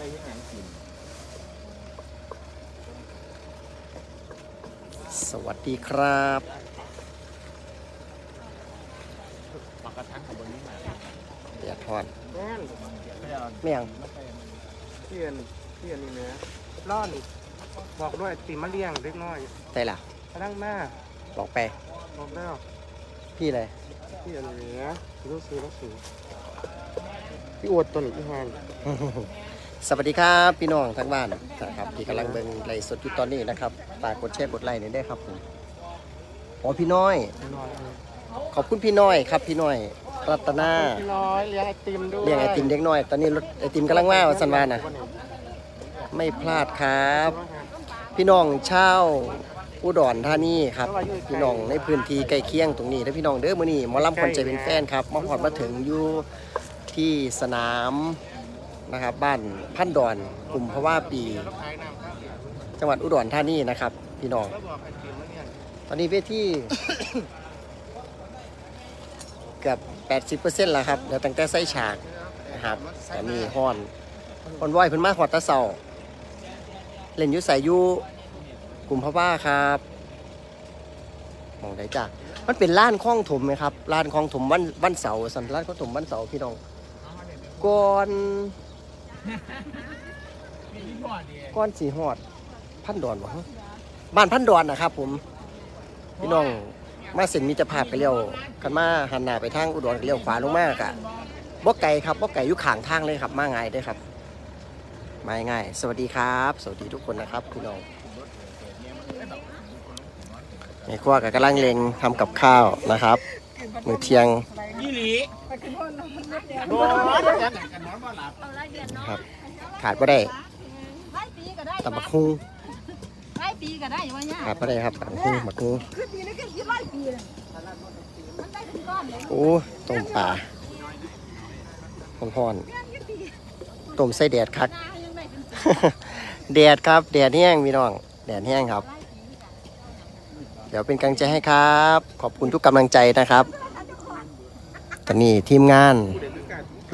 ได้ยังไงกินสวัสดีครับปากกระทั่งกับบนนี้มาเดียดทอดแม่นไม่เอาเมี่ยงเพียนเพียนนี่เนื้อร่อนบอกด้วยติมาเลี้ยงเล็กน้อยได้ล่ะกระดังหน้าบอกไปบอกแล้วพี่เลยเพียนเนื้อรู้สึกรู้สึกพี่อวดตัวหนึ่งพี่ฮาน สวัสดีครับพี่น้องทั้งบ้านนะครับที่กำลังเบิ่งไลฟ์สดอยู่ตอนนี้นะครับฝากกดแชร์กดไลค์หน่อยได้ครับผมอ๋อพี่น้อยพี่น้อยเออขอบคุณพี่น้อยครับพี่น้อยรัตนาพี่น้อยเลี้ยงไอติมด้วยเลี้ยงไอติมเด็กน้อย ตอนนี้รถไอติมกำลังมาสันวานะไม่พลาดครับ พี่น้องเช่าวอุดรธานีครับ พี่น้องในพื้นที่ใกล้เคียงตรงนี้และพี่น้องเด้อมื้อนี้หมอลำคนใจเป็นแฟนครับมาฮอดมาถึงอยู่ที่สนาม นะครับ บ้านพันดอนกลุ่มพะว่าปี จังหวัดอุดรธานีนะครับ พี่น้องแล้วบอกไอติมมาเลี้ยงตอนนี้เวทีเกือบ 80%แล้วครับเดี๋ยวตั้งแต่ใส่ฉากนะครับแต่มีฮอนฮอนไหวเพิ่นมาฮอดตะเสาเล่นยู่ใส่อยู่กลุ่มพะว่าครับมองได้จ้ะมันเป็นล้านคลองถมไหมครับล้านคลองถมวันวันเสาร์สันล้านคลองถมวันเสาร์พี่น้องก่อน ก่อนสีฮอด พันดอนวะบ้านพันดอนนะครับผม พี่น้องมาเส้นมิตรภาพไปเลี้ยวกันมาหันหน้าไปทางอุดรก็เลี้ยวขวาลงมากอะบ่ไก่ครับบ่ไก่อยู่ข้างทางเลยครับ มาง่ายเด้อครับ มาง่าย สวัสดีครับ สวัสดีทุกคนนะครับพี่น้องในครัวกับกำลังเลงทำกับข้าวนะครับ มื้อเที่ยงยี่หลีโอ้ ยแกแต่กันนอนบ่หลับครับขาดบ่ได้หลายปีก็ได้ตำบักหุ่งหลายปีก็ได้ว่าเนี่ยขาดบ่ได้ครับตำบักหุ่งบักหุ่งคือปีนี้ก็ยี่หลายปีเลยมันได้ถึงก้อนเลยโอ้ต้มปลาฮ้อนๆต้มใส่แดดคักนายังได้เป็นแดดครับแดดแห้งพี่น้องแดดแห้งครับ เดี๋ยวเป็นกำลังใจให้ครับ ขอบคุณทุกกำลังใจนะครับ ตอนนี้ทีมงาน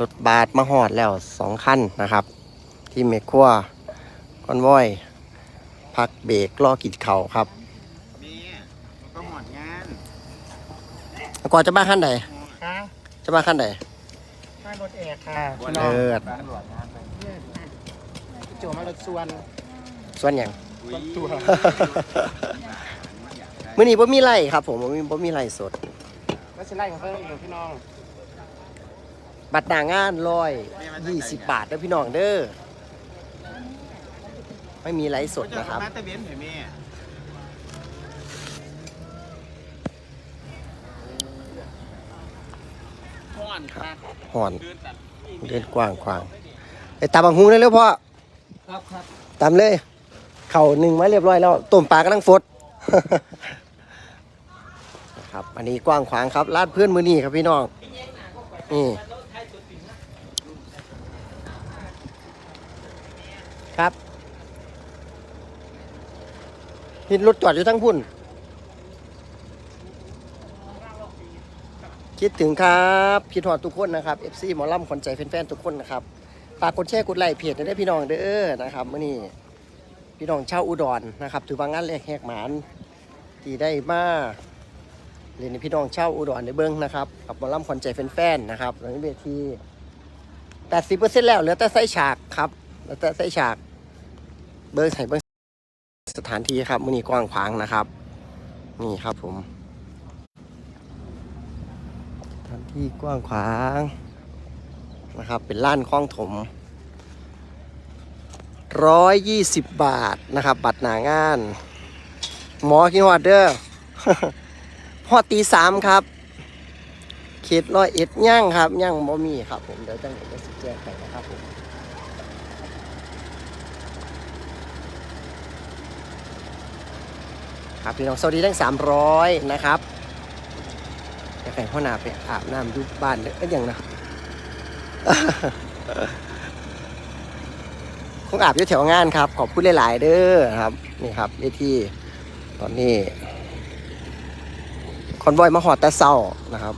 รถบาสมาหอดแล้วสองคันนะครับ ทีมเมฆัวคอนวอย พักเบรกรอกินเข่าวครับแม่ก็หมดงานแล้วก่อนจะมาขั้นใดค่ะจะมาขั้นใดข้ารถแอร์ค่ะเออโจมารถส่วนส่วนอย่างส่วนตัวมื่อนี้ผมมีไล่ครับ ผมบ่มีผมมีไล่สดแล้วจะไล่ของเพิ่มอีกเหรอพี่น้อง บัตรหนางานร้อยยี่สิบบาทเด้อพี่น้องเด้อไม่มีไลฟ์สดนะครับมาตะเบียนเห็นแม่ห้อนครับห่อนเดินตัดเดินกว้างกว้างไปตามบังฮูเลยเร็วพ่อครับครับตามเลย เข่าหนึ่งมาเรียบร้อยแล้วต้มปลากำลังฟดครับอันนี้กว้างขวางครับร้านเพื่อนมือนี่ครับพี่น้องนี่ครับ นี่รถจอดอยู่ทั้งพุ่น คิดถึงครับคิดหอดทุกคนนะครับ FC หมอลำคนใจแฟนๆทุกคนนะครับฝากกดแชร์กดไลค์เพจได้พี่น้องเด้อนะครับเมื่อนี้พี่น้องชาวอุดรนะครับ ถือว่างานแรกแหกหมานที่ได้มาเรียนในพี่น้องชาวอุดรในเบิ้องนะครับกับหมอลำคนใจแฟนๆนะครับหลังเวที80%แล้วเหลือแต่ใส่ฉากครับเหลือแต่ใส่ฉากเบิ้งใส่เบิ้ง ถานที่ครับมื่อนี้กว้างขวางนะครับ นี่ครับผมสถานที่กว้างขวางนะครับ เป็นล้านคลองถมร้อยยี่สิบบาทนะครับ บัตรหนางาน หมอคิดฮอดเด้อพอตีสามครับเขตร้อยเอ็ดย่างครับย่างบ่มีครับผมเดี๋ยวจังผมจะสิแจ้งไปนะครับผม ครับพี่น้องสวัสดีทั้ง 300 นะครับอยากให้พ่อนาไปอาบน้ำยุบบ้านเลยก็ยังนะคงอาบอยู่แถวงานครับ ขอบคุณหลาย ๆ เด้อครับ นี่ครับเวทีตอนนี้ คอนวอยมาหอดแต่เศร้านะครับ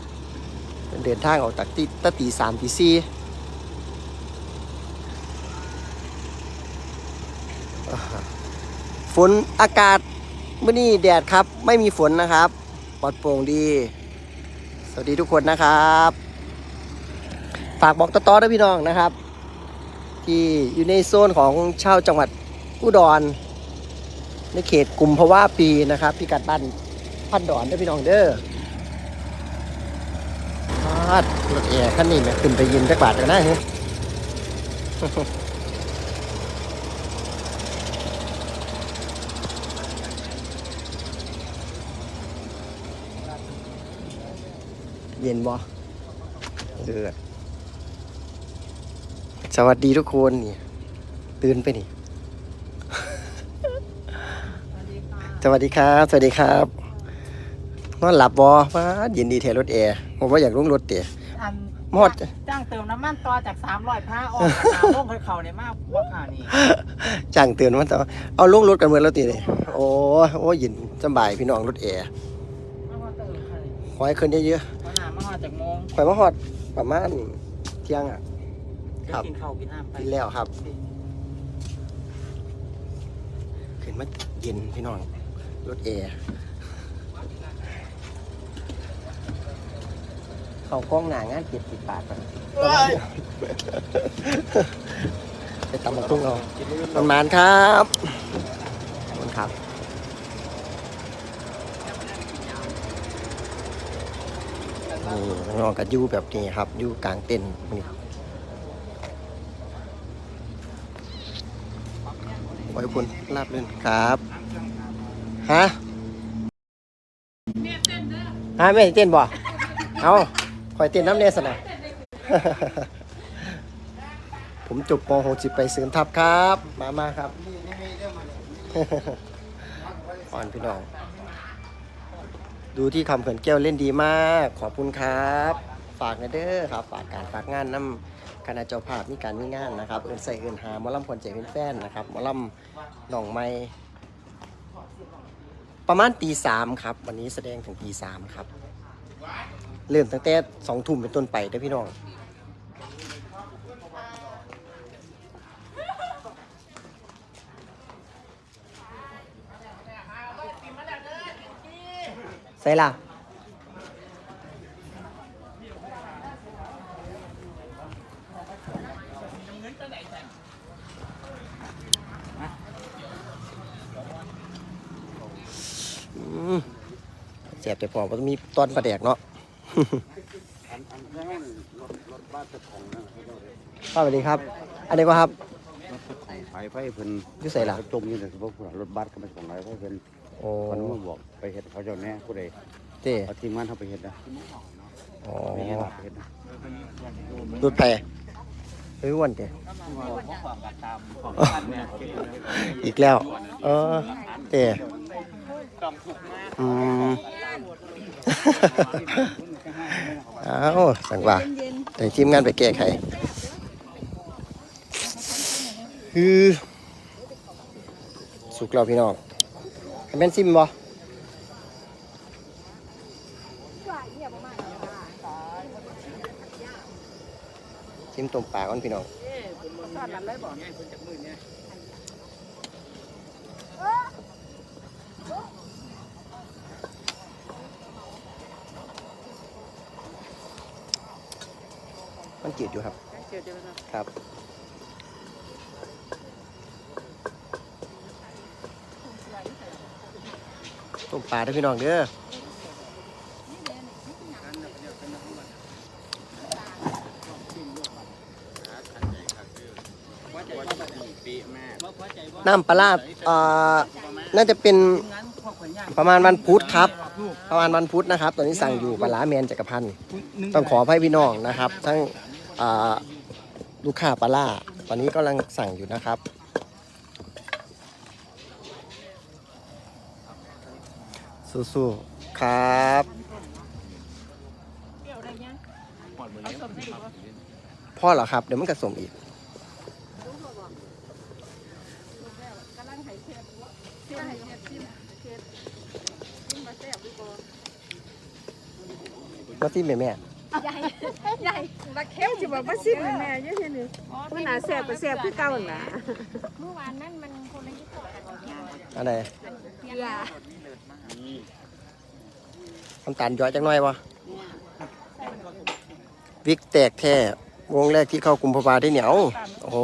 เดินทางออกจากตีตตีสามตีสี่ฝนอากาศ มื่อนี้แดดครับไม่มีฝนนะครับปลอดโปร่งดี สวัสดีทุกคนนะครับ ฝากบอกต่อๆด้วยพี่น้องนะครับ ที่อยู่ในโซนของชาวจังหวัดอุดร ในเขตกลุ่มภาวะปีนะครับพี่กัดบ้านพันดอนด้อพี่น้องเด้อพาดรถแอร์คันนี้แม่ขึ้นไปยินจักบาทกันนะฮ้ย เย็นบ่เดือดสวัสดีทุกคนนี่ตื่นไปนี่ สวัสดีครับ สวัสดีครับนอนหลับบ่ฟ้าเย็นดีแถรถแอร์ผมว่าอยากลงรถเตี๋ยอันหมดจ้างเติมน้ำมันต่อจากสามร้อยผ้าออกหาลงเขาเขาเนี่ยมากว่าขานี่จ้างเตือนมันต่อเอาลงรถกันเมื่อแล้วตีเลยโอ้ยโอ้ยเย็นสำบายพี่น้องรถแอร์มาว่าเติมใครขอให้ขึ้นเยอะ มาหามาหาจากโมงๆข่อยมาฮอดประมาณเที่ยงอะ ครับกินข้าวกินน้ำไปกินแล้วครับ ขึ้นมาเย็นพี่น้องรถแอร์เขากล้องหนางานเจ็ดสิบบาทไปไปตำบักทุ่งเราประมาณครับขอบคุณครับ นี่น้องกับยูแบบนี้ครับอยูกลางเต็นท์นี่ขอให้คุณลาบเล่นครับฮะฮะแม่เต้นบ่เอาคอยเต้นน้ำเนสนะผมจบป .6 จิไปเสริมทัพครับ มามาครับอ่อนพี่น้อง ดูที่คำเขินแก้วเล่นดีมาก ขอบคุณครับ ฝากนะเด้อครับ ฝากการฝากงานน้ำคณะเจ้าภาพมีการมีงานนะครับ เอินใส่เอินหามอลำคนใจเป็นแฟนนะครับมอลำหนองไม้ประมาณตีสามครับ วันนี้แสดงถึงตีสามครับ เริ่มตั้งแต่สองทุ่มเป็นต้นไปเด้อพี่น้อง ส่ล่ะอืมแสบแต่พอว่ามีตอนประแดกเนาะสวัสดีครับ อันนี้ก็ครับไฟไฟเพิ่นอยู่ใส่ล่ะจมอยู่ในพวกรถบัสก็มาของไฟไฟเพิ่น โอ้คนมาบอกไปเฮ็ดเขาเจ้าแน่ผู้ใดเต้เอาทีมงานเขาไปเฮ็ดนะอ๋อไปเฮ็ดไปเฮ็ดนะดูดแพรเฮ้ยอ้วันเต้อีกแล้ว เออเต้อืมอ้าวสังว่าเย็นแต่ทีมงานไปแก้ไขคือสุกเราพี่น้องให้ แม่นซิมบ่ๆว่าเหี้ยประมาณนี้ค่ะซิมต้มปลาก่อนพี่น้องตอนนั้นเลยบอกไงคนจากมือเนี่ยมันจืดอยู่ครับเจอเจอแล้วครับ มปลาด้อพี่น้องเด้อน้ำปลาร้าเอ่อน่าจะเป็นประมาณวันพุธครับ ประมาณวันพุธนะครับ ตอนนี้สั่งอยู่ปลาร้าแมนจักรพันธ์ต้องขอให้พี่น้องนะครับ ทั้งลูกค้าปลาร้าตอนนี้กำลังสั่งอยู่นะครับ สู้ๆครับเปรี้ยวได้ยังเอาส้มให้ดูว่าพ่อเหรอครับ เดี๋ยวมันกระสมอีกกำลังให้เชฟเชฟให้เชฟชิมเชฟชิมมาแซ่บดูก่อนมาที่แม่แม่เใหญ่ใหญ่บักเข้มสิบอกว่าซิมแม่ยังไงนี่มันหนาแสบก็แสบคือเก่าน่ะเมื่อวานนั่นมันคนละยี่ห้อกันอันไหนเกลือ น้ำตาลย้อยจังหน่อยวะวิกแตกแท้วงแรกที่เข้ากลุ่มพบาได้เหนียว โอ้โห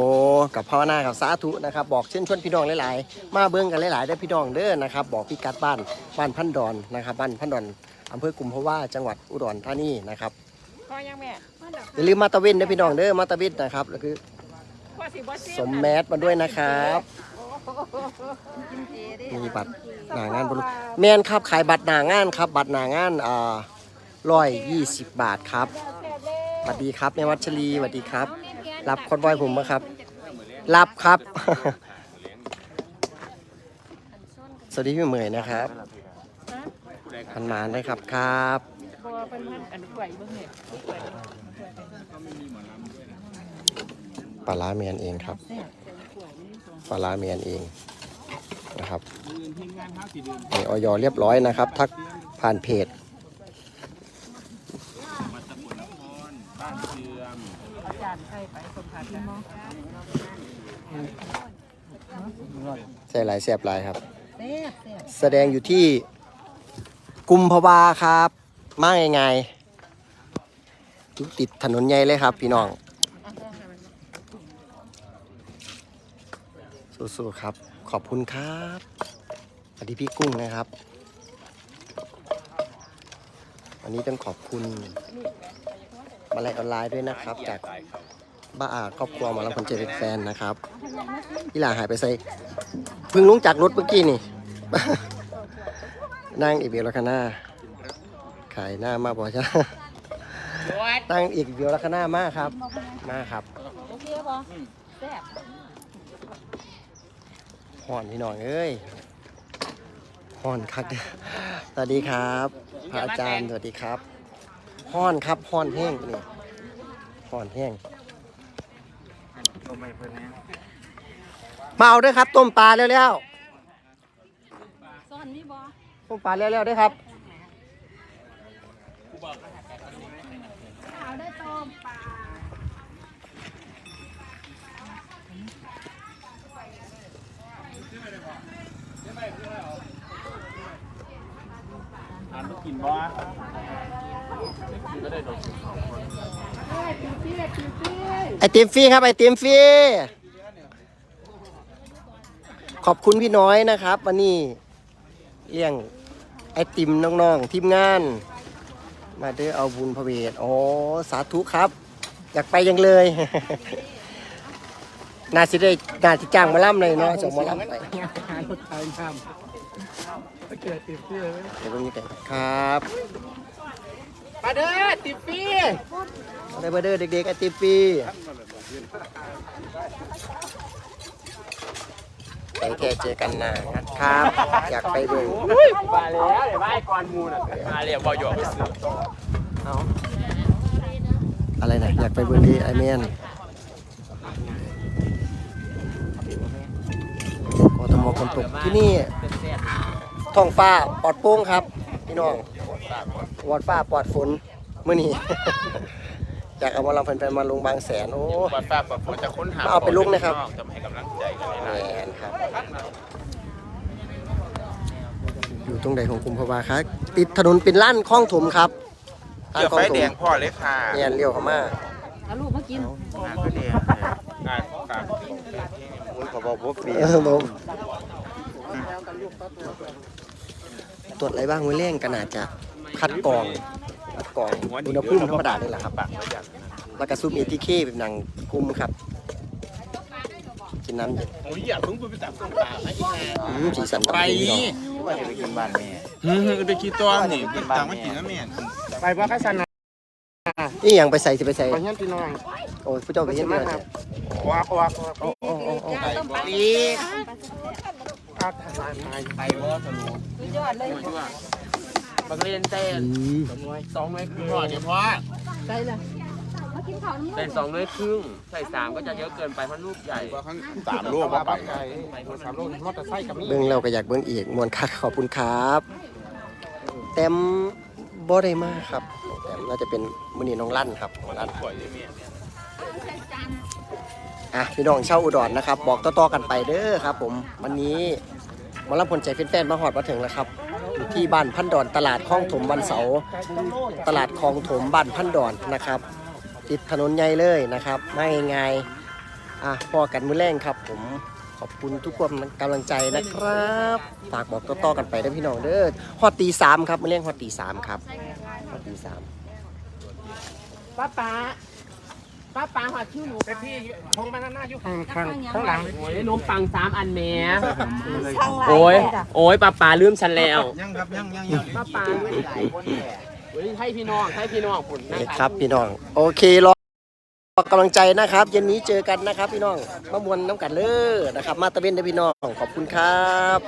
กับพ่อหน้ากับสาธุนะครับ บอกเช่นชวนพี่น้องหลายๆ มาเบิ้งกันหลายๆได้อพี่น้องเด้อนะครับ บอกพี่กัดบ้านบ้านพันดอนนะครับ บ้านพันดอนอำเภอกลุ่มพะว่าจังหวัดอุดรธานีนะครับพ่อยังแม่อย่าลืมมาตะวินเด้อพี่น้องเด้อมาตะวินนะครับแล้วคือพ่อสิบ่ซิสมแมสมาด้วยนะครับ มีบัตรหนางานบรุแมนครับขายบัตรหนางานครับ บัตรหนางานอ่าร้อยยี่สิบบาทครับสวัสดีครับแม่วัชรีสวัสดีครับ รับคอนวอยผมไหมครับ รับครับ สวัสดีพี่เหมยนะครับพันหมานนะครับครับบ่เป็นพันอันกล้วยเบิ่งเนี่ยปลาร้าเมียนเองครับ ปลาร้าเมียนเองนะครับมีออยเรียบร้อยนะครับ ทักผ่านเพจมาตะกุนนครบ้านเชือมอาจารย์ใส่ไปสมภารที่มองใส่หลายแสบหลายครับแซ่บแซ่บแสดงอยู่ที่กุมภาวาครับ มาไงายๆอยู่ติดถนนใหญ่เลยครับ พี่น้อง สู้ๆครับ ขอบคุณครับสวัสดีพี่กุ้งนะครับ วันนี้ต้องขอบคุณมาลัยออนไลน์ด้วยนะครับ จากบ้าอาครอบครัวหมาลำคนเจเป็นแฟนนะครับพี่หลาหายไปใส่เพิ่งลงจากรถเมื่อกี้นี่ นั่งอีกเบียวแล้วคณาขายหน้ามาบอกจ้ะนั่งอีกเบียวแล้วคณามากครับ มาครับ โอเคป่ะแซ่บ ห่อนพี่น้องเอ้ยห่อนคักด้อสวัสดีครับพระอาจารย์สวัสดีครับห่อนครับห่อนแห้งนี่ห่อนแห้งมาเอาด้วยครับ ต้มปลาเร็วๆต้มปลาเร็วๆด้วยครับ เอาได้ต้มปลา อ่านลู กินบ่ไอติมฟรีครับไอติมฟรีขอบคุณพี่น้อยนะครับวันนี้เลี้ยงไอติมน้องๆทีมงาน มาเด้อเอาบุญพระเวทอ๋อสาธุครับ อยากไปยังเลย นาสิได้นาสิจ้างมาล่ำเลยเนาะส่งมาล่ำไป เกิดติดเชื้อเลยเดี๋ยวตรงนี้กันครับมาเด้อติดปีอาได้เบอร์เดอร์เด็กๆไอติมฟรีไปแค่เจอกันนะครับ อยากไปดูมาแล้วเดี๋ยวไอ้กอนมูน่ะมาเรียกบ่หยอกซื้อเอาอะไรนะอยากไปบอร์ดีไอเมนกทมคนตกที่นี่ ท้องฟ้าปลอดโปร่งครับ พี่น้องปลอดฟ้าปลอดฝนเมื่อนี้ อยากเอามาลำแฟนๆมาลงบางแสนโอ้ ปัดฟ้าปัดฝนจะค้นหาเอาไปลุกนะครับ จะมาให้กำลังใจกันแมหลายนครับ อยู่ตรงไหนของกรุงพะวาครับติดถนนเป็นล้านคลองถมครับๆเกี่ยวไฟแดงพ่อเลยค่ะเนี่ยเลี้ยวเข้ามาเอาลูกมากิน งานก็แดงงานฝากมุนขอบอกว่าฟรีเออผม ตรวจอะไรบ้างมือเร่งก็น่าจะคัดกรองคัดกรองอุณหภูมิธรรมดานี่แหละครับปากไว้อย่างแล้วก็ซูมเอทีเคเป็นหนังคุมครับกินน้ำเย็นโอ้ยอยากเพิ่งไปตับตรงปากไอ้อีแม่อืมสีสันไปดีเนาะว่าจะไปกินบ้านแม่ฮึ่มไปคิดตัวนี่ไปตังมากินแล้วแม่ไปว่ากัสันนะนี่ยังไปใส่สิไปใส่ไปเงี้ยพี่น้องโอ้ยผู้เจ้าไปเห็นเลยออกออกออกโอ้โอ้โอ้โอ้ปีอาทายทายไปบ่สนุกยอดเลยบางเรียนเต้นอืมสองไม้ครึ่งพ่อเดี๋ยวพ่อใส่เลยมากินข้าวน้ำใส่สองเลยครึ่งใส่สามก็จะเยอะเกินไปเพราะลูกใหญ่สามลูกว่าไปไปสามลูกมอเตอร์ไซค์กับมีเบิ่งเราก็อยากเบิ่งอีกมวนคักขอบคุณครับเต็มบ่ได้มาครับแต่น่าจะเป็นมื้อนี้น้องลั่นครับน้องลั่นอะพี่น้องเช่าอุดรนะครับ บอกต่อๆกันไปเด้อครับ ผมวันนี้ หมารับผลใจแฟนๆมาหอดมาถึงแล้วครับอยู่ที่บ้านพันดอนตลาดคลองถมวันเสาร์ตลาดคลองถมบ้านพันดอนนะครับ ติดถนนใหญ่เลยนะครับไม่ง่ายอะพอกันมือแรงครับผมขอบคุณทุกคนกำลังใจนะครับฝากบอกต่อๆกันไปด้อพี่น้องเด้อฮอดตีสามครับมือแรงฮอดตีสามครับฮอดตีสามป้าป๋า ป้าป๋าหอดชื่อหนูแต่พี่พงมาหน้าอยู่ข้างข้างข้างหลังโอ้ยนมปังสามอันแหม่ช่างไรโอ้ยโอ้ยป้าป๋าลืมฉันแล้วยังครับยังยังยังป้าป๋าลืมหลายคนแหละเฮ้ยให้พี่น้องให้พี่น้องปุ่นนะนี่ครับพี่น้อง โอเครอกำลังใจนะครับ เย็นนี้เจอกันนะครับ พี่น้องมามวนน้ำกันเลยนะครับ มาตะเวนเด้อพี่น้อง ขอบคุณครับ